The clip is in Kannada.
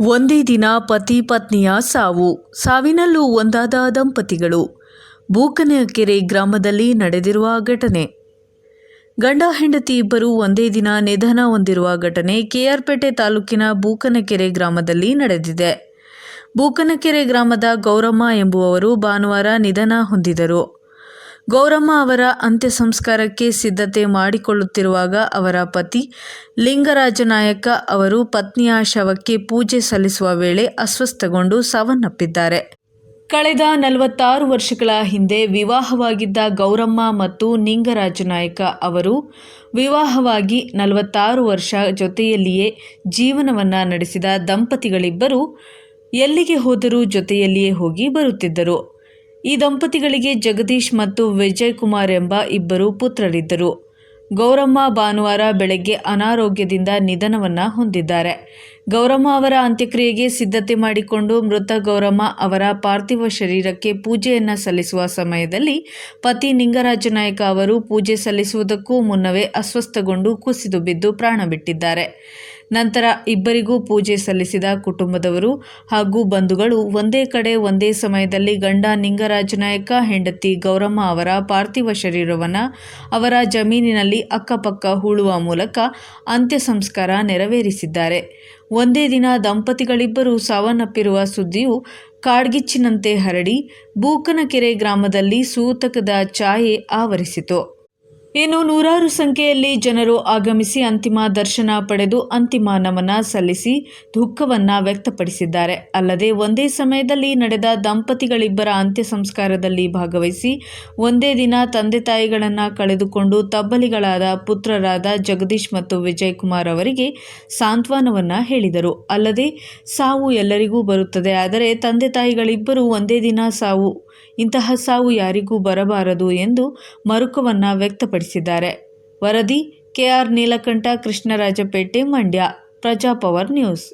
ಒಂದೇ ದಿನ ಪತಿ ಪತ್ನಿಯ ಸಾವು. ಸಾವಿನಲ್ಲೂ ಒಂದಾದ ದಂಪತಿಗಳು. ಬೂಕನಕೆರೆ ಗ್ರಾಮದಲ್ಲಿ ನಡೆದಿರುವ ಘಟನೆ. ಗಂಡ ಹೆಂಡತಿ ಇಬ್ಬರು ಒಂದೇ ದಿನ ನಿಧನ ಹೊಂದಿರುವ ಘಟನೆ ಕೆಆರ್ಪೇಟೆ ತಾಲೂಕಿನ ಬೂಕನಕೆರೆ ಗ್ರಾಮದಲ್ಲಿ ನಡೆದಿದೆ. ಬೂಕನಕೆರೆ ಗ್ರಾಮದ ಗೌರಮ್ಮ ಎಂಬುವವರು ಭಾನುವಾರ ನಿಧನ ಹೊಂದಿದರು. ಗೌರಮ್ಮ ಅವರ ಅಂತ್ಯ ಸಂಸ್ಕಾರಕ್ಕೆ ಸಿದ್ಧತೆ ಮಾಡಿಕೊಳ್ಳುತ್ತಿರುವಾಗ ಅವರ ಪತಿ ಲಿಂಗರಾಜ ನಾಯಕ ಅವರು ಪತ್ನಿಯ ಶವಕ್ಕೆ ಪೂಜೆ ಸಲ್ಲಿಸುವ ವೇಳೆ ಅಸ್ವಸ್ಥಗೊಂಡು ಸಾವನ್ನಪ್ಪಿದ್ದಾರೆ. ಕಳೆದ ನಲವತ್ತಾರು ವರ್ಷಗಳ ಹಿಂದೆ ವಿವಾಹವಾಗಿದ್ದ ಗೌರಮ್ಮ ಮತ್ತು ನಿಂಗರಾಜ ನಾಯಕ ಅವರು ವಿವಾಹವಾಗಿ ನಲವತ್ತಾರು ವರ್ಷ ಜೊತೆಯಲ್ಲಿಯೇ ಜೀವನವನ್ನು ನಡೆಸಿದ ದಂಪತಿಗಳಿಬ್ಬರು ಎಲ್ಲಿಗೆ ಹೋದರೂ ಜೊತೆಯಲ್ಲಿಯೇ ಹೋಗಿ ಬರುತ್ತಿದ್ದರು. ಈ ದಂಪತಿಗಳಿಗೆ ಜಗದೀಶ್ ಮತ್ತು ವಿಜಯ್ ಕುಮಾರ್ ಎಂಬ ಇಬ್ಬರು ಪುತ್ರರಿದ್ದರು. ಗೌರಮ್ಮ ಭಾನುವಾರ ಬೆಳಗ್ಗೆ ಅನಾರೋಗ್ಯದಿಂದ ನಿಧನವನ್ನ ಹೊಂದಿದ್ದಾರೆ. ಗೌರಮ್ಮ ಅವರ ಅಂತ್ಯಕ್ರಿಯೆಗೆ ಸಿದ್ಧತೆ ಮಾಡಿಕೊಂಡು ಮೃತ ಗೌರಮ್ಮ ಅವರ ಪಾರ್ಥಿವ ಶರೀರಕ್ಕೆ ಪೂಜೆಯನ್ನ ಸಲ್ಲಿಸುವ ಸಮಯದಲ್ಲಿ ಪತಿ ನಿಂಗರಾಜ ನಾಯಕ ಅವರು ಪೂಜೆ ಸಲ್ಲಿಸುವುದಕ್ಕೂ ಮುನ್ನವೇ ಅಸ್ವಸ್ಥಗೊಂಡು ಕುಸಿದು ಬಿದ್ದು ಪ್ರಾಣ ಬಿಟ್ಟಿದ್ದಾರೆ. ನಂತರ ಇಬ್ಬರಿಗೂ ಪೂಜೆ ಸಲ್ಲಿಸಿದ ಕುಟುಂಬದವರು ಹಾಗೂ ಬಂಧುಗಳು ಒಂದೇ ಕಡೆ ಒಂದೇ ಸಮಯದಲ್ಲಿ ಗಂಡ ನಿಂಗರಾಜ ನಾಯಕ, ಹೆಂಡತಿ ಗೌರಮ್ಮ ಅವರ ಪಾರ್ಥಿವ ಶರೀರವನ್ನು ಅವರ ಜಮೀನಿನಲ್ಲಿ ಅಕ್ಕಪಕ್ಕ ಹೂಳುವ ಮೂಲಕ ಅಂತ್ಯ ಸಂಸ್ಕಾರ ನೆರವೇರಿಸಿದ್ದಾರೆ. ಒಂದೇ ದಿನ ದಂಪತಿಗಳಿಬ್ಬರು ಸಾವನ್ನಪ್ಪಿರುವ ಸುದ್ದಿಯು ಕಾಡ್ಗಿಚ್ಚಿನಂತೆ ಹರಡಿ, ಬೂಕನಕೆರೆ ಗ್ರಾಮದಲ್ಲಿ ಸೂತಕದ ಛಾಯೆ ಆವರಿಸಿತು. ಇನ್ನು ನೂರಾರು ಸಂಖ್ಯೆಯಲ್ಲಿ ಜನರು ಆಗಮಿಸಿ ಅಂತಿಮ ದರ್ಶನ ಪಡೆದು ಅಂತಿಮ ನಮನ ಸಲ್ಲಿಸಿ ದುಃಖವನ್ನು ವ್ಯಕ್ತಪಡಿಸಿದ್ದಾರೆ. ಅಲ್ಲದೆ ಒಂದೇ ಸಮಯದಲ್ಲಿ ನಡೆದ ದಂಪತಿಗಳಿಬ್ಬರ ಅಂತ್ಯ ಸಂಸ್ಕಾರದಲ್ಲಿ ಭಾಗವಹಿಸಿ ಒಂದೇ ದಿನ ತಂದೆ ತಾಯಿಗಳನ್ನು ಕಳೆದುಕೊಂಡು ತಬ್ಬಲಿಗಳಾದ ಪುತ್ರರಾದ ಜಗದೀಶ್ ಮತ್ತು ವಿಜಯ್ ಕುಮಾರ್ ಅವರಿಗೆ ಸಾಂತ್ವನವನ್ನು ಹೇಳಿದರು. ಅಲ್ಲದೆ ಸಾವು ಎಲ್ಲರಿಗೂ ಬರುತ್ತದೆ. ಆದರೆ ತಂದೆ ತಾಯಿಗಳಿಬ್ಬರು ಒಂದೇ ದಿನ ಸಾವು ಇಂತಹ ಸಾವು ಯಾರಿಗೂ ಬರಬಾರದು ಎಂದು ಮರುಕವನ್ನು ವ್ಯಕ್ತಪಡಿಸಿದ್ದಾರೆ. ವರದಿ ಕೆಆರ್ ನೀಲಕಂಠ ಕೃಷ್ಣರಾಜಪೇಟೆ ಮಂಡ್ಯ ಪ್ರಜಾಪವರ್ ನ್ಯೂಸ್.